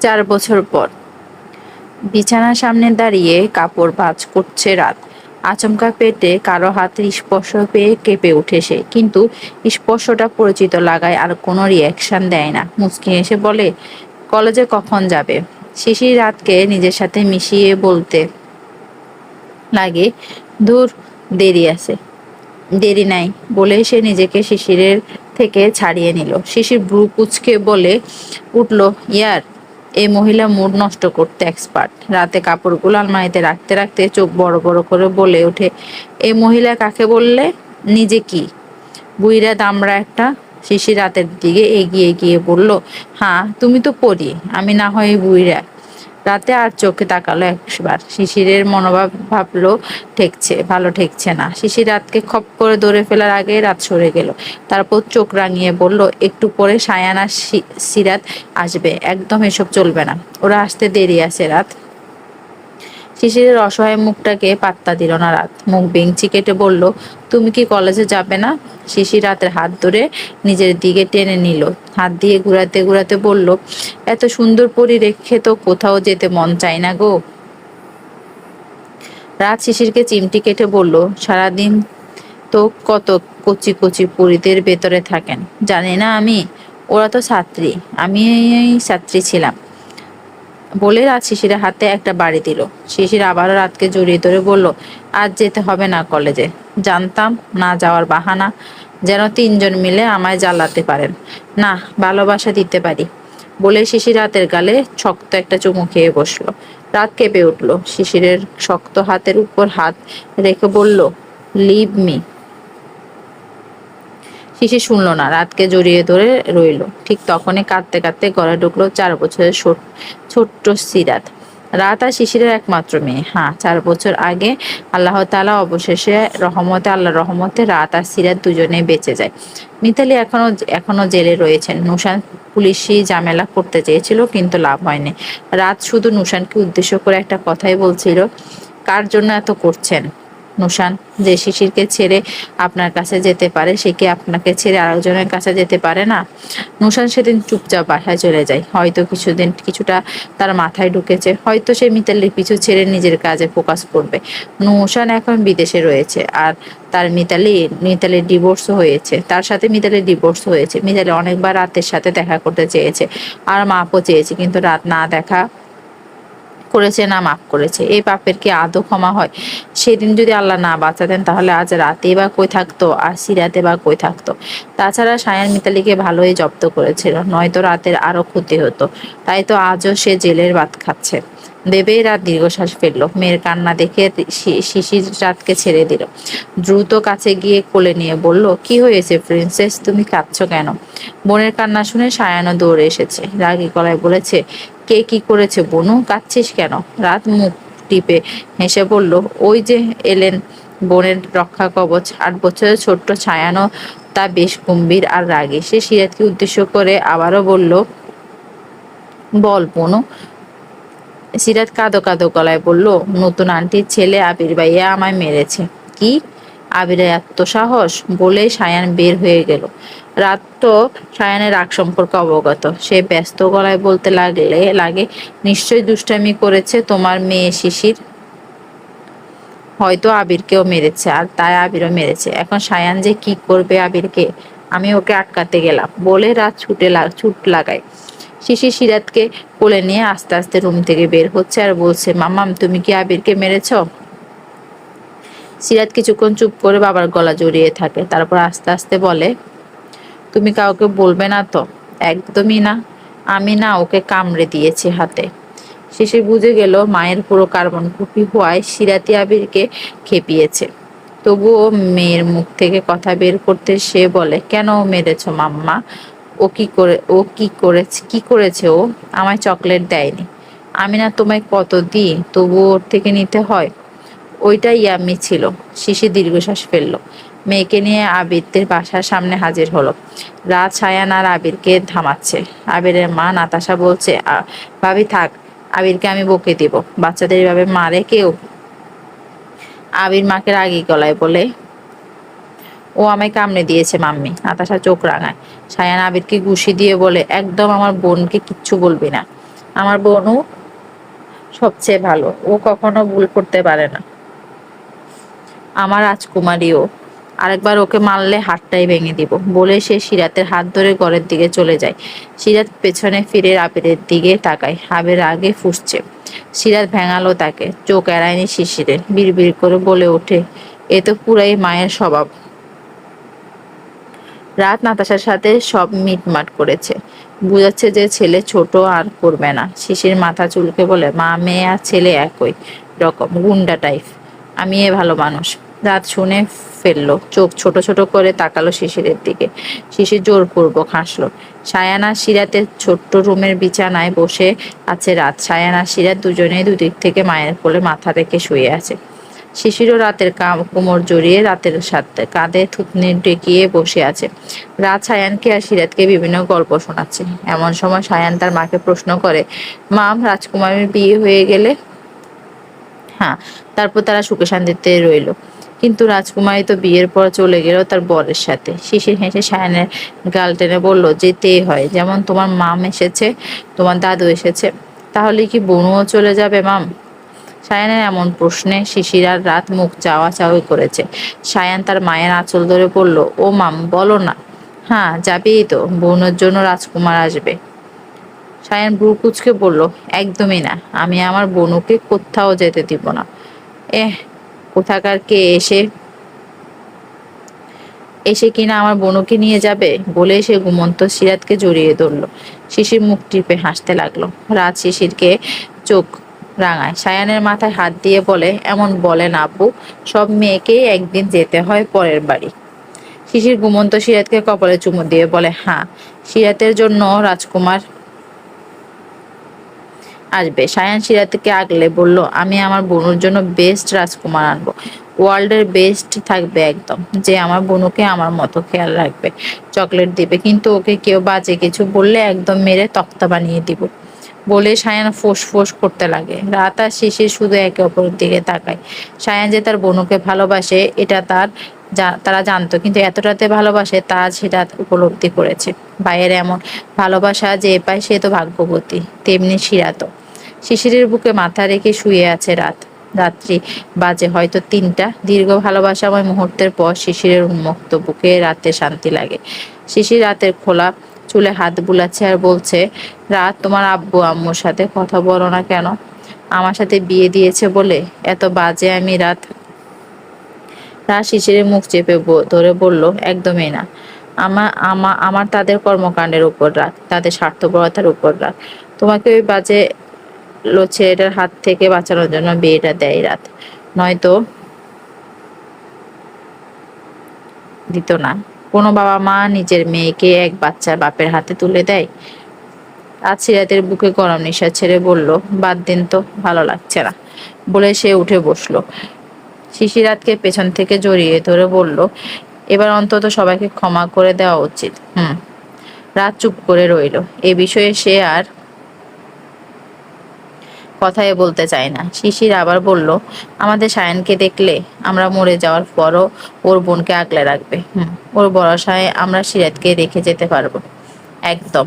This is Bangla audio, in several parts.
চার বছর পর। বিছানার সামনে দাঁড়িয়ে কাপড় ভাঁজ করছে রাত। আচমকা পেটে কারও হাতের স্পর্শ পেয়ে কেঁপে উঠে সে। কিন্তু স্পর্শটা পরিচিত লাগায় আর কোনো রিয়াকশন দেয় না। মুচকি এসে বলে, কলেজে কখন যাবে? শিশির রাতকে নিজের সাথে মিশিয়ে বলতে লাগে দূর দেরি আছে। দেরি নাই, বলে সে নিজেকে শিশিরের থেকে ছাড়িয়ে নিল। শিশির ব্রু কুচকে বলে, উঠল, ইয়ার। এই মহিলা মুড নষ্ট করতে এক্সপার্ট রাতে কাপড়গুলো আলমারিতে রাখতে রাখতে চোখ বড় বড় করে বলে ওঠে। এই মহিলা কাকে বললে? নিজে কি? বুইরা দামরা একটা শিশি রাতের দিকে এগিয়ে গিয়ে বলল হ্যাঁ তুমি তো পড়ি আমি না হয় বুইরা। রাতে আর চোখে তাকালো একবার। শিশিরের মনোভাব ভাবলো, ঠেকছে, ভালো ঠেকছে না। শিশির রাতকে খপ করে দৌড়ে ফেলার আগে রাত সরে গেল। তারপর চোখ রাঙিয়ে বলল, একটু পরে সায়ানা সিরাত আসবে, একদম এসব চলবে না। ওরা আসতে দেরি আছে রাত। শিশিরের অসহায় মুখটাকে পাত্তা দিল না রাত। মুখ বেঞ্চি কেটে বলল, তুমি কি কলেজে যাবে না? শিশির রাতের হাত ধরে নিজের দিকে টেনে নিল। হাত দিয়ে ঘুরাতে ঘুরাতে বলল, এত সুন্দর পরি রেখে তো কোথাও যেতে মন চায় না গো। রাত শিশিরকে চিমটি কেটে বলল, সারাদিন তো কত কচি কচি পরিদের ভেতরে থাকেন। জানি না আমি, ওরা তো ছাত্রী আমি ছাত্রী ছিলাম। বলে রাত শিশিরের হাতে একটা বাড়ি দিল। শিশির আবারও রাতকে জড়িয়ে ধরে বলল, আজ যেতে হবে না কলেজে। জানতাম না যাওয়ার বাহানা, যেন তিনজন মিলে আমায় জ্বালাতে পারেন। না, ভালোবাসা দিতে পারি। বলে শিশির রাতের গালে শক্ত একটা চুমু খেয়ে বসল। রাত কেঁপে উঠল। শিশিরের শক্ত হাতের উপর হাত রেখে বলল লিভ মি শিশির শুনলো না, রাতকে জড়িয়ে ধরে রইল। ঠিক তখনই কাঁদতে কাঁদতে ঘরে ঢুকলো চার বছরের ছোট্ট সিরাত। রাত আর শিশিরের একমাত্র মেয়ে। হ্যাঁ চার বছর আগে আল্লাহ তাআলা অবশেষে রহমতে আল্লাহ রহমতে রাত আর সিরাত দুজনে বেঁচে যায়। মিতালি এখনও এখনও জেলে রয়েছেন। নুশান পুলিশি ঝামেলা করতে চেয়েছিল, কিন্তু লাভ হয়নি। রাত শুধু নুশানকে উদ্দেশ্য করে একটা কথাই বলছিল, কার জন্য এত করছেন? নুশান যে শিশিরকে ছেড়ে আপনার কাছে যেতে পারে, সে কি আপনাকে ছেড়ে আরেকজনের কাছে যেতে পারে না? নুশান সেদিন চুপচাপ বাসায় চলে যায়। হয়তো কিছুদিন কিছুটা তার মাথায় ঢুকেছে, হয়তো সে মিতালির পিছু ছেড়ে নিজের কাজে ফোকাস করবে। নুশান এখন বিদেশে রয়েছে আর তার মিতালি মিতালির ডিভোর্স হয়েছে। তার সাথে মিতালির ডিভোর্স হয়েছে। মিতালি অনেকবার রাতের সাথে দেখা করতে চেয়েছে। আর মাপও চেয়েছে, কিন্তু রাত না দেখা করেছে না মাফ করেছে। এই পাপের কি আদৌ ক্ষমা হয়? সেদিন যদি আল্লাহ না বাঁচাতেন, তাহলে আজ রাতে বা কই থাকতো? আর সিরাতে বা কই থাকতো? তাছাড়া সায়ান মিতালিকে ভালোই জব্দ করেছিল। নয়তো রাতের আরও ক্ষতি হতো। তাই তো আজও সে জেলের ভাত খাচ্ছে। ভেবেই রাত দীর্ঘশ্বাস ফেলল। মেয়ের কান্না দেখে শিশির রাতকে ছেড়ে দিল। দ্রুত কাছে গিয়ে কোলে নিয়ে বলল, কি হয়েছে প্রিন্সেস? তুমি কাঁদছো কেন? বোনের কান্না শুনে সায়ানো দৌড়ে এসেছে। রাগী গলায় বলেছে কে কি করেছে বনু? কাঁদছিস কেন? রাত মুখ টিপে হেসে বলল, ওই যে এলেন বোনের রক্ষা কবচ, আট বছরের ছোট্ট ছায়ানো, তা বেশ গম্ভীর আর রাগে। সে সিরাজকে উদ্দেশ্য করে আবারও বলল, বল বনু। সিরাজ কাঁদো কাঁদো গলায় বলল, নতুন আন্টির ছেলে আবির ভাইয়া আমায় মেরেছে। কি? আবিরের এত সাহস বলে সায়ান বের হয়ে গেল। রাত তো সায়ানের রাগ সম্পর্কে অবগত। সে ব্যস্ত গলায় বলতে লাগলে, লাগে, নিশ্চয়ই দুষ্টামি করেছে তোমার মেয়ে শিশির। হয়তো আবিরকেও মেরেছে, আর তাই আবিরও মেরেছে। এখন সায়ান যে কি করবে আবিরকে? আমি ওকে আটকাতে গেলাম। বলে রাত ছুটে ছুট লাগায়। শিশির সিরাতকে কোলে নিয়ে আস্তে আস্তে রুম থেকে বের হচ্ছে আর বলছে মামাম তুমি কি আবিরকে মেরেছো? সিরাত কিছুক্ষণ চুপ করে বাবার গলা জড়িয়ে থাকে। তারপর আস্তে আস্তে বলে, তুমি কাউকে বলবে না তো? একদমই না। আমি না ওকে কামড়ে দিয়েছি হাতে। শেষে বুঝে গেল মায়ের পুরো কার্বন কপি হওয়ায় সিরাতি আবিরকে খেপিয়েছে। তবুও মেয়ের মুখ থেকে কথা বের করতে সে বলে, কেন মেরেছ মাম্মা? ও কি করে, ও কি করেছে কি করেছে ও? আমায় চকলেট দেয়নি। আমি না তোমায় কত দিই তবুও ওর থেকে নিতে হয়? ওইটাই ইয়াম্মি ছিল। শিশি দীর্ঘশ্বাস ফেলল। মেয়েকে নিয়ে আবিরদের বাসার সামনে হাজির হলো। রাত ছায়ান আর আবিরকে থামাচ্ছে। আবিরের মা নাতাশা বলছে ভাবি থাক, আবিরকে আমি বকে দিব। বাচ্চাদের এভাবে মারে কেউ? আবির মাকে রাগি গলায় বলে, ও আমায় কামড়ে দিয়েছে মাম্মি। নাতাশা চোখ রাঙায়। সায়ান আবিরকে ঘুষি দিয়ে বলে, একদম আমার বোনকে কিচ্ছু বলবি না। আমার বোনও সবচেয়ে ভালো। ও কখনো ভুল করতে পারে না। আমার রাজকুমারীও। আরেকবার ওকে মারলে হাতটাই ভেঙে দিব। বলে সে সিরাতের হাত ধরে ঘরের দিকে চলে যায়। সিরাত পেছনে ফিরে আবিরের দিকে তাকায়। আবির আগে ফুসছে। সিরাত ভেঙালো তাকে। চোখ এড়ায়নি শিশিরের। বিড়বিড় করে বলে ওঠে, এ তো পুরাই মায়ের স্বভাব। রাত নাতাশার সাথে সব মিটমাট করেছে। বুঝাচ্ছে যে ছেলে ছোট আর করবে না। শিশির মাথা চুলকে বলে, মা, মেয়ে আর ছেলে একই রকম, গুন্ডা টাইপ আমি এ ভালো মানুষ। রাত শুনে ফেলল। চোখ ছোট ছোট করে তাকালো শিশিরের দিকে। শিশির জোর জোরপূর্বক হাসলো। সায়ানা সিরাতের ছোট্ট রুমের বিছানায় বসে আছে রাত। সায়ানা সিরাত দুজনেই দুদিক থেকে মায়ের কোলে মাথা রেখে শুয়ে আছে। শিশিরও রাতের কাম- কোমর জড়িয়ে রাতের সাথে কাঁধে থুতনি ডেকিয়ে বসে আছে। রাত সায়ানকে আর সিরাতকে বিভিন্ন গল্প শোনাচ্ছে। এমন সময় সায়ান তার মাকে প্রশ্ন করে মাম রাজকুমারের বিয়ে হয়ে গেলে হ্যাঁ তারপর তারা সুখে শান্তিতে রইল। কিন্তু রাজকুমারী তো বিয়ের পর চলে গেল তার বরের সাথে। শিশির হেসে সায়ানের গাল টেনে বলল যেতেই হয়, যেমন তোমার মাম এসেছে, তোমার দাদু এসেছে, তাহলে কি বোনও চলে যাবে, মাম? সায়ানের এমন প্রশ্নে শিশির আর রাত মুখ চাওয়া চাওয়ি করেছে। সায়ান তার মায়ের আঁচল ধরে বলল, ও মাম, বলো না। হ্যাঁ যাবেই তো বোনের জন্য রাজকুমার আসবে। সায়ান ব্রু কুচকে বলল, একদমই না, আমি আমার বোনুকে কোথাও যেতে দিব না। এহ, কোথাকার কে এসে এসে কিনা আমার বোনকে নিয়ে যাবে? বলে সে ঘুমন্ত সিরাতকে জড়িয়ে ধরলো। শিশির মুখ টিপে হাসতে লাগল। রাত শিশিরকে চোখ রাঙায়। সায়ানের মাথায় হাত দিয়ে বলে, এমন বলেন আপু সব মেয়েকেই একদিন যেতে হয় পরের বাড়ি। শিশির ঘুমন্ত সিরাতকে কপালে চুমু দিয়ে বলে হ্যাঁ সিরাতের জন্য রাজকুমার আসবে। সায়ান সিরাতকে আগলে বলল, আমি আমার বোনের জন্য বেস্ট রাজকুমার আনব। ওয়ার্ল্ডের বেস্ট থাকবে একদম। যে আমার বোনকে আমার মতো খেয়াল রাখবে। চকলেট দিবে। কিন্তু ওকে কেউ বাজে কিছু বললে একদম মেরে তক্তা বানিয়ে দিব। বলে সায়ান ফোঁস ফোঁস করতে লাগে। রাত আর শিশির শুধু একে অপরের দিকে তাকায়। সায়ান যে তার বোনকে ভালোবাসে, এটা তার তারা জানতো। কিন্তু এতটাতে ভালোবাসে, তা সেটা উপলব্ধি করেছে। ভাইয়ের এমন ভালোবাসা যে পায় সে তো ভাগ্যবতী, তেমনি শিরাতো শিশিরের বুকে মাথা রেখে শুয়ে আছে রাত। রাত্রি বাজে হয়তো তিনটা। দীর্ঘ ভালোবাসাময় মুহূর্তের পর শিশিরের উন্মুক্ত বুকে রাতে শান্তি লাগে। শিশির রাতের খোলা চুলে হাত বুলাচ্ছে আর বলছে, রাত, তোমার আব্বু, আম্মুর সাথে কথা বলো না কেন? আমার সাথে বিয়ে দিয়েছে বলে এত বাজে আমি রাত রাত শিশিরের মুখ চেপে ধরে বলল, একদমই না। আমার আমা আমার তাদের কর্মকাণ্ডের উপর রাখ তাদের স্বার্থপরতার উপর রাখ তোমাকে ওই বাজে ছেলেটার হাত থেকে বাঁচানোর জন্য বিয়েটা দেয় রাত। নয়তো দিত না। কোনো বাবা মা নিজের মেয়েকে এক বাচ্চার বাপের হাতে তুলে দেয়। আজ সিরাতের বুকে গরম নিঃশ্বাস ছেড়ে বলল, বাদ দিন তো, ভালো লাগছে না। বলে সে উঠে বসল। শিশিরাতকে পেছন থেকে জড়িয়ে ধরে বলল, এবার অন্তত সবাইকে ক্ষমা করে দেওয়া উচিত। হুম। রাত চুপ করে রইল। এ বিষয়ে সে আর কথাই বলতে চায় না। শিশির আবার বলল, আমাদের সায়নকে দেখলে আমরা মরে যাওয়ার পরও ওর বোনকে আগলে রাখবে। হুম, ওর ভরসায় আমরা সিরাতকে রেখে যেতে পারব। একদম।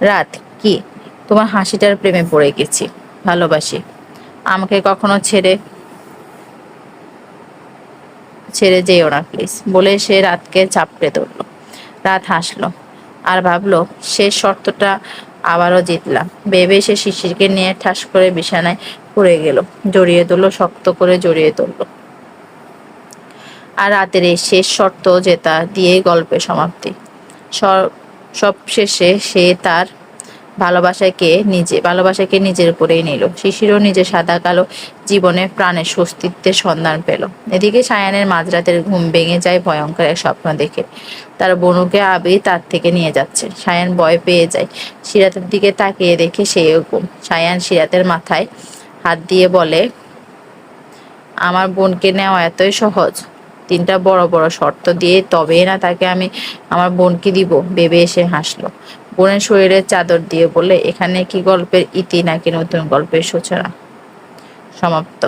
রাত, কি? তোমার হাসিটার প্রেমে পড়ে গেছি। ভালোবাসি। আমাকে কখনো ছেড়ে ছেড়ে যেও না প্লিজ বলে সে রাতকে চাপড়ে ধরলো। রাত হাসলো। আর ভাবলো শেষ শর্তটা আবারও জিতলাম। ভেবে সে শিশিরকে নিয়ে ঠাস করে বিছানায় পড়ে গেল। জড়িয়ে তুললো শক্ত করে জড়িয়ে তুললো আর রাতের এই শেষ শর্ত জেতা দিয়ে গল্পের সমাপ্তি। সব শেষে সে তার ভালোবাসাকে নিজে ভালোবাসাকে নিজের করেই নিল। শিশিরও নিজে সাদা কালো জীবনে প্রাণের স্বস্তিত্বের সন্ধান পেল। এদিকে সায়ানের মাঝরাতের ঘুম ভেঙে যায় ভয়ঙ্কর এক স্বপ্ন দেখে। তার বনুকে আবি তার থেকে নিয়ে যাচ্ছে। সায়ান ভয় পেয়ে যায়। সিরাতের দিকে তাকিয়ে দেখে সেও ঘুম সায়ান সিরাতের মাথায় হাত দিয়ে বলে, আমার বোনকে নেওয়া এতই সহজ। তিনটা বড় বড় শর্ত দিয়ে তবে না তাকে আমি আমার বোনকে দিব। ভেবে এসে হাসলো। বোনের শরীরে চাদর দিয়ে বলে এখানে কি গল্পের ইতি নাকি নতুন গল্পের সূচনা? সমাপ্ত।